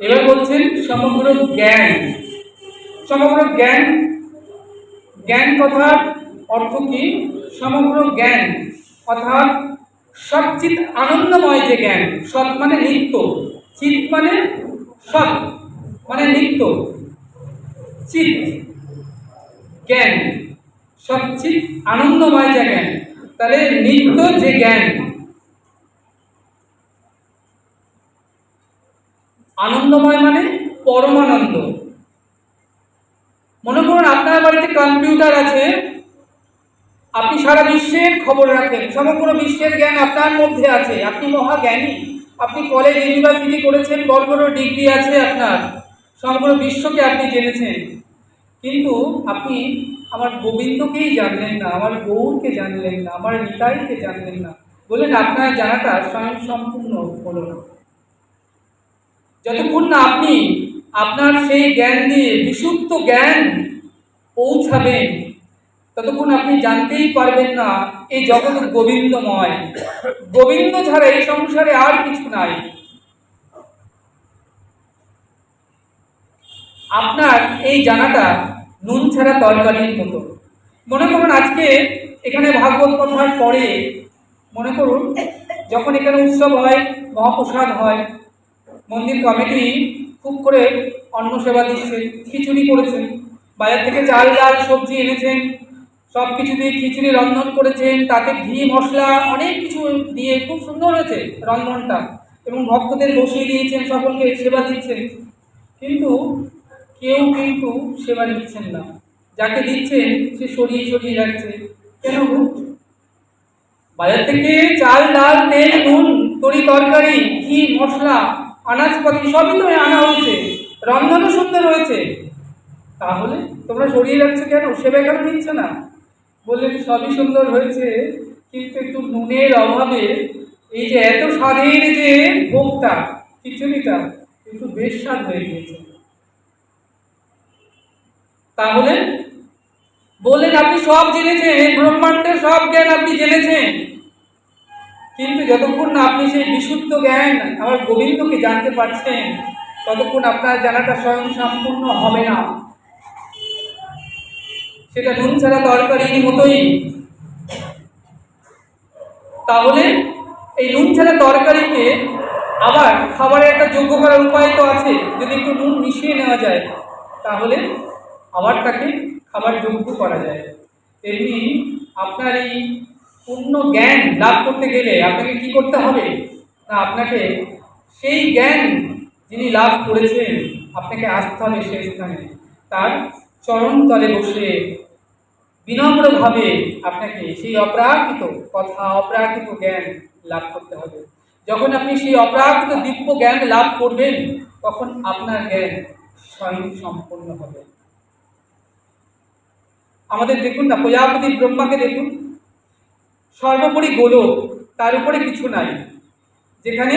এবার বলছেন সমগ্র জ্ঞান। সমগ্র জ্ঞান জ্ঞান কথার অর্থ কি? সমগ্র জ্ঞান অর্থাৎ সচ্চিত আনন্দময় যে জ্ঞান, সৎ মানে নিত্য চিত মানে সৎ মানে নিত্য চিত জ্ঞান সচ্চিত আনন্দময় যে জ্ঞান। তাহলে নিত্য যে জ্ঞান আনন্দময় মানে পরমানন্দ। মনে করুন আপনার বাড়িতে কম্পিউটার আছে, আপনি সারা বিশ্বের খবর রাখেন, সমগ্র বিশ্বের জ্ঞান আপনার মধ্যে আছে। আপনি মহাজ্ঞানী আপনি কলেজ ইউনিভার্সিটি করেছেন বড় বড় ডিগ্রি আছে আপনার। সমগ্র বিশ্বকে আপনি জেনেছেন। কিন্তু আপনি আমার গোবিন্দকেই জানলেন না, আমার গৌরকে জানলেন না, আমার নিতাইকে জানলেন না। বললেন, আপনার জানাটা স্বয়ং সম্পূর্ণ হলো না। যতক্ষণ না আপনি আপনার সেই জ্ঞান দিয়ে বিশুদ্ধ জ্ঞান পৌঁছাবেন, ততক্ষণ আপনি জানতেই পারবেন না, এই জগৎ গোবিন্দময়। গোবিন্দ ছাড়া এই সংসারে আর কিছু নাই। আপনার এই জানাটা নুন ছাড়া তরকারির মতো। মনে করুন আজকে এখানে ভাগবত কথার পরে, মনে করুন, যখন এখানে উৎসব হয়, মহাপ্রসাদ হয় মন্দির কমিটি খুব করে অন্ন সেবা দিচ্ছে, খিচুড়ি করেছেন বাজার থেকে চাল, ডাল, সবজি এনেছেন, সব কিছু দিয়ে খিচুড়ি রন্ধন করেছেন, তাতে ঘি, মশলা, অনেক কিছু দিয়ে খুব সুন্দর হয়েছে রন্ধনটা এবং ভক্তদের বসিয়ে দিয়েছেন, সকলকে সেবা দিচ্ছেন। কিন্তু কেউ কিন্তু সেবা দিচ্ছেন না। যাকে দিচ্ছেন, সে সরিয়ে সরিয়ে যাচ্ছে। কেন বাজার থেকে চাল, ডাল, তেল, নুন, তরি তরকারি, ঘি, মশলা আনাজপাতি সবই তো আনা হয়েছে। রন্ধনও সুন্দর হয়েছে তাহলে তোমরা সরিয়ে যাচ্ছ কেন? সেবা কেন নিচ্ছ না? বললেন, সবই সুন্দর হয়েছে, কিন্তু একটু নুনের অভাবে এই যে এত স্বাদের যে ভোগটা, খিচুড়িটা, একটু বেশ স্বাদ হয়ে গিয়েছে। তাহলে বললেন, আপনি সব জেনেছেন, ব্রহ্মাণ্ডের সব জ্ঞান আপনি জেনেছেন। কিন্তু যতক্ষণ না আপনি সেই বিশুদ্ধ জ্ঞান আমার গোবিন্দকে জানতে পারছেন, ততক্ষণ আপনার জানাটা স্বয়ং সম্পূর্ণ হবে না। সেটা নুন ছাড়া তরকারির মতোই তাহলে এই নুন ছাড়া তরকারিকে আবার খাবারের একটা যোগ্য করার উপায় তো আছে, যদি একটু নুন মিশিয়ে নেওয়া যায়, তাহলে আবার তাকে খাবার যোগ্য করা যায়। তেমনি আপনার এই পূর্ণ জ্ঞান লাভ করতে গেলে আপনাকে কি করতে হবে? না, আপনাকে সেই জ্ঞান যিনি লাভ করেছেন, আপনাকে আসতে হবে সেই স্থানে। তার চরণ তলে বসে বিনম্রভাবে আপনাকে সেই অপ্রাকৃত, কথা অপ্রাকৃত জ্ঞান লাভ করতে হবে। যখন আপনি সেই অপ্রাকৃত দিব্য জ্ঞান লাভ করবেন, তখন আপনার জ্ঞান স্বয়ং সম্পন্ন হবে। আমাদের দেখুন না, প্রজাপতি ব্রহ্মাকে দেখুন। সর্বোপরি গোলক, তার উপরে কিছু নাই। যেখানে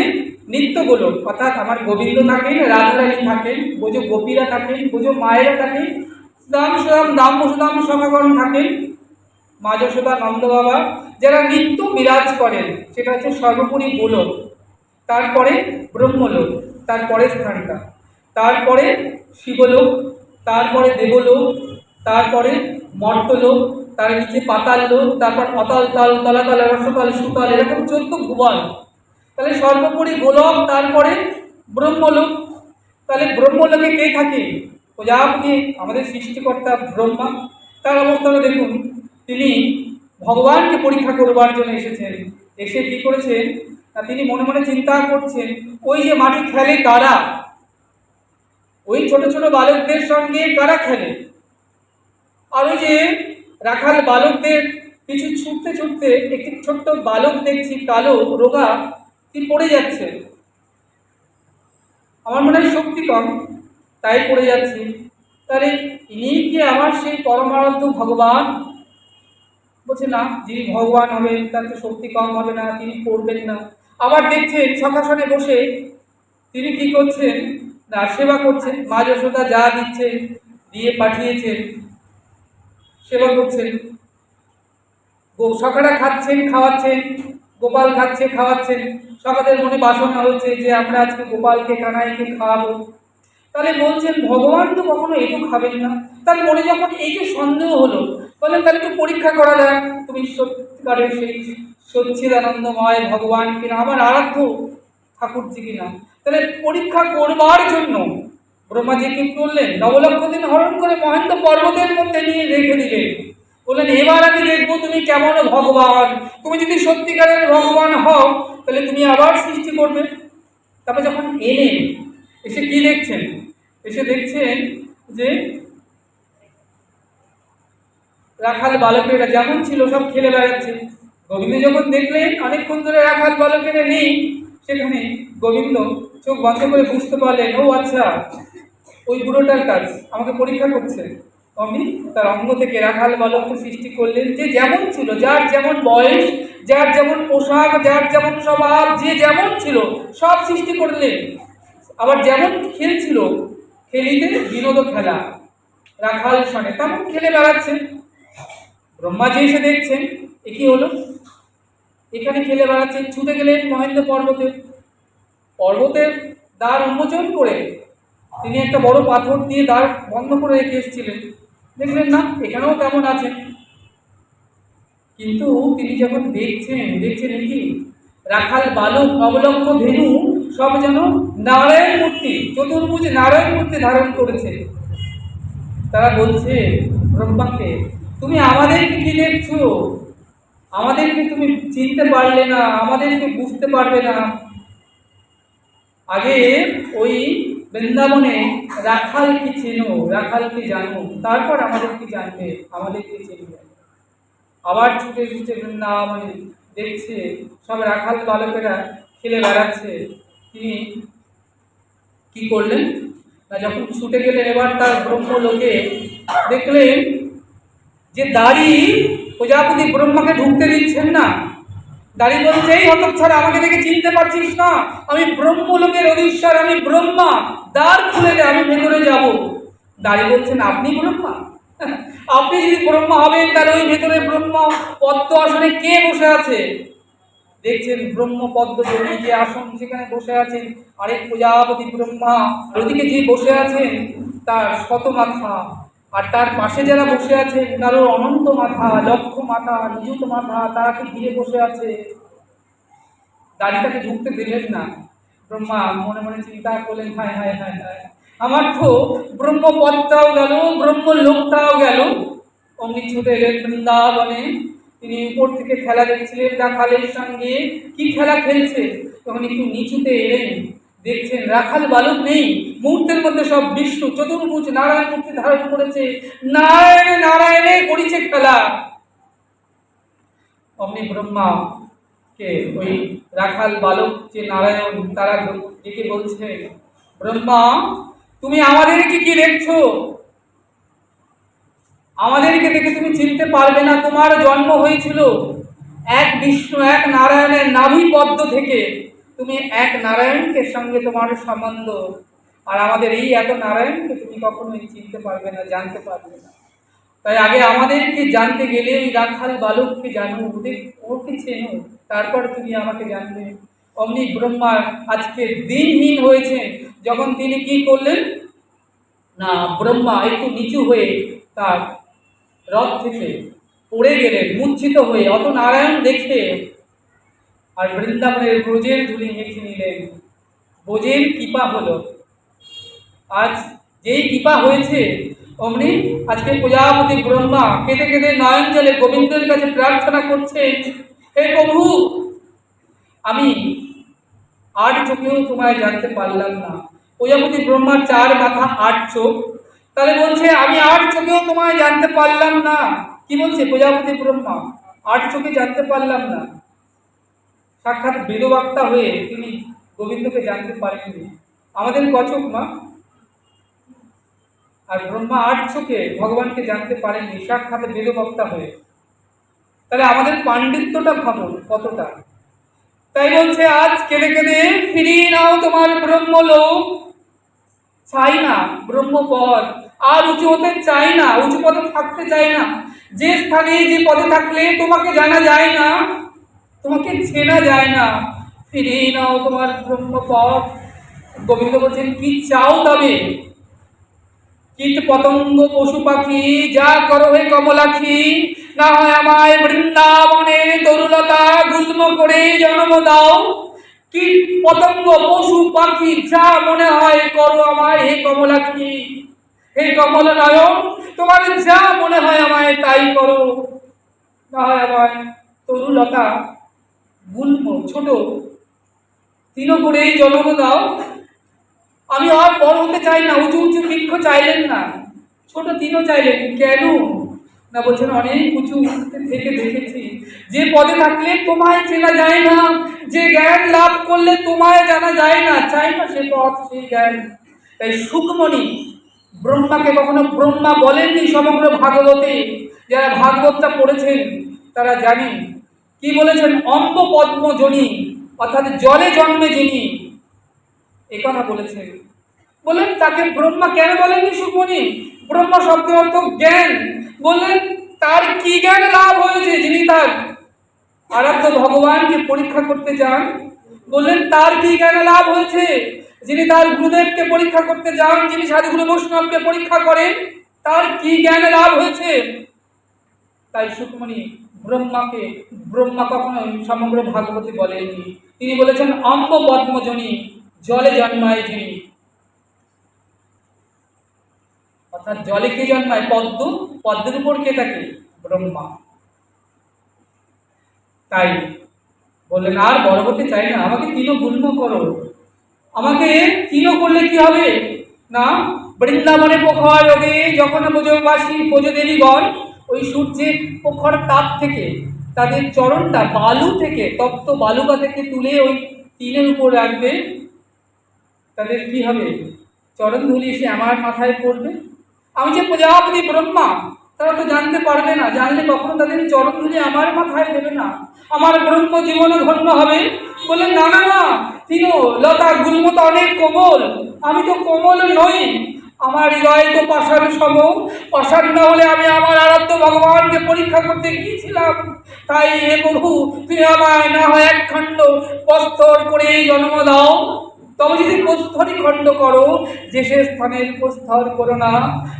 নিত্য গোলক, অর্থাৎ আমার গোবিন্দ থাকেন, রাধারানী থাকেন বোঝো গোপীরা থাকেন বোঝো মায়েরা থাকেন সুদাম সুদাম দাম সুদাম সমাগরণ থাকেন, মা যশোদা নন্দ বাবা, যারা নিত্য বিরাজ করেন, সেটা হচ্ছে সর্বোপরি গোলক, তারপরে ব্রহ্মলোক, তারপরে স্থানটা, তারপরে শিবলোক, তারপরে দেবলোক, তারপরে মর্তলোক তার নিচে পাতাল লোক, তারপর অতল তাল তলাতল রসতল সুতল, এরকম চোদ্দ ভুবন। তাহলে সর্বোপরি গোলক, তারপরে ব্রহ্মলোক। তাহলে ব্রহ্মলোকে কে থাকে? প্রজাপতি, আমাদের সৃষ্টিকর্তা ব্রহ্মা। তার অবস্থাটা দেখুন, তিনি ভগবানকে পরীক্ষা করবার জন্য এসেছেন। এসে কী করেছেন? না, তিনি মনে মনে চিন্তা করছেন, ওই যে মাটি খেলে কারা? ওই ছোট ছোট বালকদের সঙ্গে কারা খেলে? আর ওই যে রাখাল বালকদের পিছু ছুটতে ছুটতে একটি ছোট্ট বালক দেখছি, কালো, রোগা, কি পড়ে যাচ্ছে? আমার মনে হয় শক্তি কম, তাই পড়ে যাচ্ছি। তাহলে ইনি কি আমার সেই পরমারাধ্য ভগবান? বলছে, না, যিনি ভগবান হবেন, তার তো শক্তি কম হবে না, তিনি পড়বেন না। আবার দেখছেন, সকাশনে বসে তিনি কি করছেন? না, সেবা করছেন। মা যশোদা যা দিচ্ছেন, দিয়ে পাঠিয়েছেন। সেবা করছেন সকালে খাচ্ছেন, খাওয়াচ্ছেন, গোপাল খাচ্ছে খাওয়াচ্ছেন। সকালের মনে বাসনা হচ্ছে যে আমরা আজকে গোপালকে, কানাইকে খাওয়াবো। তাহলে বলছেন, ভগবান তো কখনো এটু খাবেন না। তার মনে যখন এই যে সন্দেহ হলো, বললেন, তাহলে একটু পরীক্ষা করা যাক। তুমি সত্যিকারের সেই সচ্ছিদানন্দময় ভগবান কিনা আমার আরাধ্য ঠাকুরজি কিনা তাহলে পরীক্ষা করবার জন্য ব্রহ্মাজি কি করলেন? নবলক্ষ দিন হরণ করে মহেন্দ্র পর্বতের মধ্যে নিয়ে রেখে দিলেন। বললেন, এবার আমি দেখব তুমি কেমন ভগবান। তুমি যদি সত্যিকারের ভগবান হও, তাহলে তুমি আবার সৃষ্টি করবে। তারপর যখন এলেন, এসে কি দেখছেন? এসে দেখছেন যে রাখাল বালকেরা যেমন ছিল, সব খেলে বেড়াচ্ছে। গোবিন্দ যখন দেখলেন, অনেকক্ষণ ধরে রাখাল বালকেরা নেই, সেখানে গোবিন্দ চোখ বন্ধ করে বুঝতে পারলেন, ও আচ্ছা ওই বুড়োটার কাজ আমাকে পরীক্ষা করছে। অমনি তার অঙ্গ থেকে রাখাল বালককে সৃষ্টি করলেন যে যেমন ছিল, যার যেমন বয়স, যার যেমন পোশাক, যার যেমন স্বভাব, যে যেমন ছিল, সব সৃষ্টি করলেন। আবার যেমন খেলছিল, খেলিতে বিনোদ খেলা। রাখাল সনে তেমন খেলে বেড়াচ্ছে। ব্রহ্মাজি এসে দেখছেন, এ কি হলো? এখানে খেলে বেড়াচ্ছেন ছুটে গেলেন মহেন্দ্র পর্বতে। পর্বতের দ্বার উন্মোচন করে তিনি একটা বড় পাথর দিয়ে দ্বার বন্ধ করে রেখে এসেছিলেন। দেখলেন, না, এখানেও কেমন আছে? কিন্তু তিনি যখন দেখছেন দেখছেন কি? রাখাল, বালক অবলম্ব ধেনু সব যেন নারায়ণ মূর্তি, চতুর্ভুজ নারায়ণ মূর্তি ধারণ করেছে। তারা বলছে, ব্রহ্মাকে, তুমি আমাদেরকে কি দেখছ? আমাদেরকে তুমি চিনতে পারলে না, আমাদেরকে বুঝতে পারবে না। আগে ওই বৃন্দাবনে রাখালকে চেনো? রাখালকে জানো? তারপর আমাদের কি জানবে? আমাদেরকে চিনবে? আবার ছুটে ছুটে বৃন্দাবনে দেখছে, সব রাখাল বালকেরা খেলে বেড়াচ্ছে। তিনি কি করলেন? না, যখন ছুটে গেলেন, এবার তার ব্রহ্মলোকে দেখলেন যে দাড়ি প্রজাপতি ব্রহ্মাকে ঢুকতে দিচ্ছেন না। দাড়ি বলছে এই হতক ছাড়া আমাকে দেখে চিনতে পারছিস না, আমি ব্রহ্মলোকের অধীশ্বর, আমি ব্রহ্মা। দ্বার খুলে দে, আমি ভেতরে যাব। দাড়ি বলছেন আপনি ব্রহ্মা? আপনি যদি ব্রহ্মা হবেন, তাহলে ওই ভেতরে ব্রহ্ম পদ্ম আসনে কে বসে আছে? দেখছেন ব্রহ্ম পদ্ম জমি যে আসন সেখানে বসে আছেন, আরেক প্রজাপতি ব্রহ্মা। ওদিকে যে বসে আছেন, তার শত মাথা আর তার পাশে যারা বসে আছে কারও অনন্ত মাথা, লক্ষ মাথা, নিযুত মাথা তারাকে ঘিরে বসে আছে? দাড়িটাকে ঢুকতে দিলেন না। ব্রহ্মা মনে মনে চিন্তা করলেন, হায় হায় হায় হায়। আমার তো ব্রহ্মপদটাও গেল ব্রহ্ম লোকটাও গেল। অমনি ছুটে এলেন বৃন্দাবনে। তিনি উপর থেকে খেলা দেখছিলেন, রাখালের সঙ্গে। কি খেলা খেলছে? তখন একটু নিচুতে এলেন। দেখছেন, রাখাল বালক নেই। মুহূর্তের মধ্যে সব বিষ্ণু, চতুর্ভুজ নারায়ণ মূর্তি ধারণ করেছে। নারায়ণে নারায়ণে করেছে খেলা। অমনি ব্রহ্মা কে ওই রাখাল বালক যে নারায়ণ তারা ডেকে বলছে, ব্রহ্মা, তুমি আমাদেরকে কি দেখছ? আমাদেরকে দেখে তুমি চিনতে পারবে না, তোমার জন্ম হয়েছিল এক বিষ্ণু, এক নারায়ণের নাভি পদ্ম থেকে। তুমি এক নারায়ণকে সঙ্গে তোমার সম্বন্ধ। আর আমাদের এই এত নারায়ণকে তুমি কখনোই চিনতে পারবে না, জানতে পারবে না। তাই আগে আমাদেরকে জানতে গেলে ওই রাখাল বালককে জানো, ওদের, ওকে চেনো, তারপর তুমি আমাকে জানবে। অমনি ব্রহ্মার আজকে দিনহীন হয়েছে, যখন তিনি কি করলেন? না, ব্রহ্মা একটু নিচু হয়ে তার রথ থেকে পড়ে গেলেন, মূর্ছিত হয়ে। অত নারায়ণ দেখে আর বৃন্দাবনের ব্রজের ধুলি মেখে নিলেন। ব্রজের কৃপা হলো। আজ যেই কৃপা হয়েছে, অমনি আজকে প্রজাপতি ব্রহ্মা কেঁদে কেঁদে নয়ন জলে গোবিন্দের কাছে প্রার্থনা করছে হে প্রভু, আমি আট চোখেও তোমায় জানতে পারলাম না। প্রজাপতি ব্রহ্মার চার মাথা আট চোখ। তাহলে বলছে, আমি আট চোখেও তোমায় জানতে পারলাম না। কি বলছে প্রজাপতি ব্রহ্মা? আট চোখে জানতে পারলাম না। সাক্ষাৎ বেদবাক্তা হয়ে তিনি গোবিন্দকে জানতে পারেননি। আমাদের কচক মা। আর ব্রহ্মা আট চোখে ভগবানকে জানতে পারেননি সাক্ষাৎ বেদবক্তা হয়ে। তাহলে আমাদের পাণ্ডিত্যটা ভাবুন কতটা। তাই বলছে, আজ কেঁদে কেঁদে ফিরিয়ে নাও তোমার ব্রহ্মলোক। চাই না ব্রহ্মপদ। আর উঁচু হতে চাই না, উঁচু পদে থাকতে চাই না। যে স্থানে যে পদে থাকলে তোমাকে জানা যায় না তোমাকে চেনা যায় না। ফিরিয়ে নাও তোমার ব্রহ্মপথ গোবিন্দ বলছেন, কি চাও তবে? কীট পতঙ্গ পশু পাখি, যা করো হে কমলাক্ষী, না হয় আমায় বৃন্দাবনে তরুলতা গুল্ম করে জন্ম দাও। কীট পতঙ্গ পশু পাখি, যা মনে হয় করো আমায় হে কমলাক্ষী। হে কমল নায়ক তোমার যা মনে হয় আমায় তাই করো। না হয় আমায় তরুলতা গুল্ম ছোট। তিন করেই জন্ম দাও। আমি আর বড় হতে চাই না, উঁচু উঁচু বৃক্ষ চাইলেন না। ছোট তিনও চাইলেন, কেন? না বলছেন, অনেক উঁচু থেকে দেখেছি। যে পদে থাকলে তোমায় চেনা যায় না, যে জ্ঞান লাভ করলে তোমায় জানা যায় না, চাই না সে পথ, সেই জ্ঞান। তাই সুখমণি ব্রহ্মাকে কখনো ব্রহ্মা বলেননি সমগ্র ভাগবতে। যারা ভাগবতটা পড়েছেন, তারা জানেন কি বলেছেন? অম্ব পদ্মজনী অর্থাৎ জলে জন্মে যিনি এ কথা বলেছেন বললেন, তাকে ব্রহ্মা কেন বলেননি সুখমণি ব্রহ্মা শব্দের অর্থ জ্ঞান। বললেন, তার কি জ্ঞান লাভ হয়েছে যিনি তার আরাধ্য ভগবানকে পরীক্ষা করতে যান? বললেন, তার কি জ্ঞান লাভ হয়েছে যিনি তার গুরুদেবকে পরীক্ষা করতে যান, যিনি সাধুগুরু বৈষ্ণবকে পরীক্ষা করেন? তার কি জ্ঞান লাভ হয়েছে? তাই সুখমণি ব্রহ্মাকে, ব্রহ্মা কখনোই সমগ্র ভাগবতী বলেননি। তিনি বলেছেন, অম্ব পদ্মজনী, জলে জন্মায় যিনি অর্থাৎ জলে কে জন্মায়? পদ্ম। পদ্মের উপর কে থাকে? ব্রহ্মা। তাই বললেন, আর বড় হতে চাই না, আমাকে তিনও গুল্ম করো। আমাকে তিনও করলে কি হবে? না, বৃন্দাবনে পোখর যোগে যখন ব্রজবাসী ব্রজদেবীগণ ওই সূর্যের পোখর তাপ থেকে, তাদের চরণটা বালু থেকে, তপ্ত বালুকা থেকে তুলে ওই তিলের উপর রাখবে। তাদের কি হবে? চরণ ধুলি এসে আমার মাথায় পড়বে। আমি যে প্রজাপতি ব্রহ্মা, তারা তো জানতে পারবে না। জানলে কখনো তাদের চরণ ধুলি আমার মাথায় দেবে না। আমার ব্রহ্ম জীবন ধন্য হবে। বললেন, না না না, তিনো, লতা গুল্ম তো অনেক কোমল। আমি তো কোমল নই। আমার হৃদয় তো পাষাণ সম। পাষাণ না হলে আমি আমার আরাধ্য ভগবানকে পরীক্ষা করতে গিয়েছিলাম। তাই হে প্রভু, তুমি আমায় না হয় এক খণ্ড প্রস্তর করে জন্ম দাও। তবে যদি প্রস্তরই খণ্ড করো, যে সে স্থানের প্রস্তর করো না।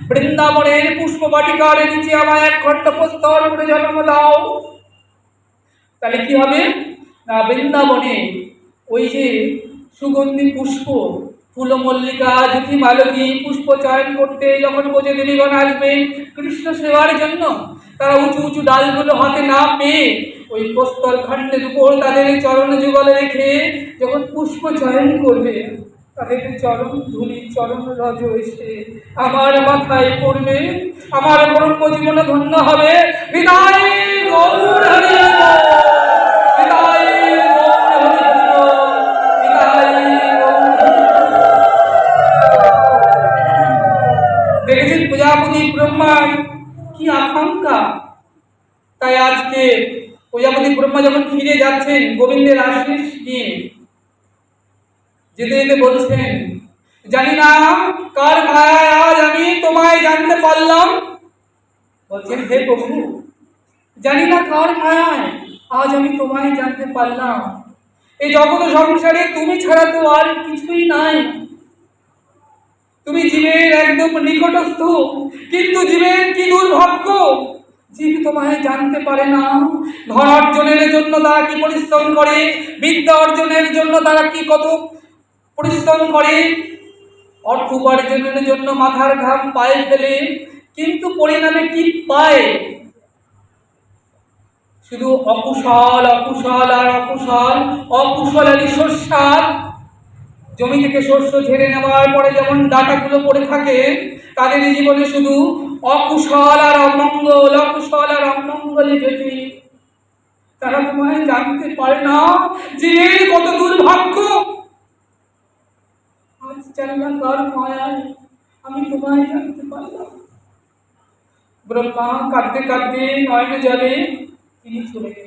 বৃন্দাবনের পুষ্প বাটিকার নিচে আমায় এক খণ্ড প্রস্তর করে জন্ম দাও। তাহলে কি হবে? না, বৃন্দাবনে ওই যে সুগন্ধি পুষ্প ফুলমল্লিকা জ্যোতি মালতী পুষ্প চয়ন করতে যখন বোঝে দেবীগণ আসবে, কৃষ্ণ সেবার জন্য তারা উঁচু উঁচু ডালগুলো হাতে না পেয়ে ওই প্রস্তর খণ্ডের উপর তাদের চরণ যুগলে রেখে যখন পুষ্প চয়ন করবে, তাদের চরণ ধুলি, চরণ রজ এসে আমার মাথায় পড়বে। আমার ব্রহ্ম জীবন ধন্য হবে। বিদায়, গৌর। দেখেছেন প্রজাপতি ব্রহ্মার কি আকাঙ্ক্ষা? তাই আজকে প্রজাপতি ব্রহ্মা যখন ফিরে যাচ্ছেন গোবিন্দের আশিস নিয়ে, যেতে যেতে বলছেন, জানি না কার মায়ায় আজ আমি তোমায় জানতে পারলাম। বলছেন, হে প্রভু, জানি না কার মায়ায় আজ আমি তোমায় জানতে পারলাম। এই জগৎ সংসারে তুমি ছাড়া তো আর কিছুই নাই। তুমি জীবের একদম নিকটস্থ, কিন্তু জীবের কি দুর্ভাগ্য? জীব তোমায় জানতে পারে না। ধন অর্জনের জন্য তারা কি পরিশ্রম করে? বিদ্যা অর্জনের জন্য তারা কি কত পরিশ্রম করে? অর্থ উপার্জনের জন্য মাথার ঘাম পায়ে ফেলে, কিন্তু পরিণামে কি পায়? শুধু অকুশল অকুশল আর অকুশল অকুশলারই শস্যার জমি থেকে শস্য ঝেড়ে নেওয়ার পরে যেমন ডাটাগুলো পড়ে থাকে, তাদের জীবনে শুধু অকুশল আর অমঙ্গল, অকুশল আর অমঙ্গলে যেটি তারা তোমায় জানতে পারে না যে কত দুর্ভাগ্য। আজ মায়ায়, আমি তোমায় জানতে পারলাম। ব্রহ্মা কাঁদতে কাঁদতে নয়নে জলে তিনি চলে গেলেন।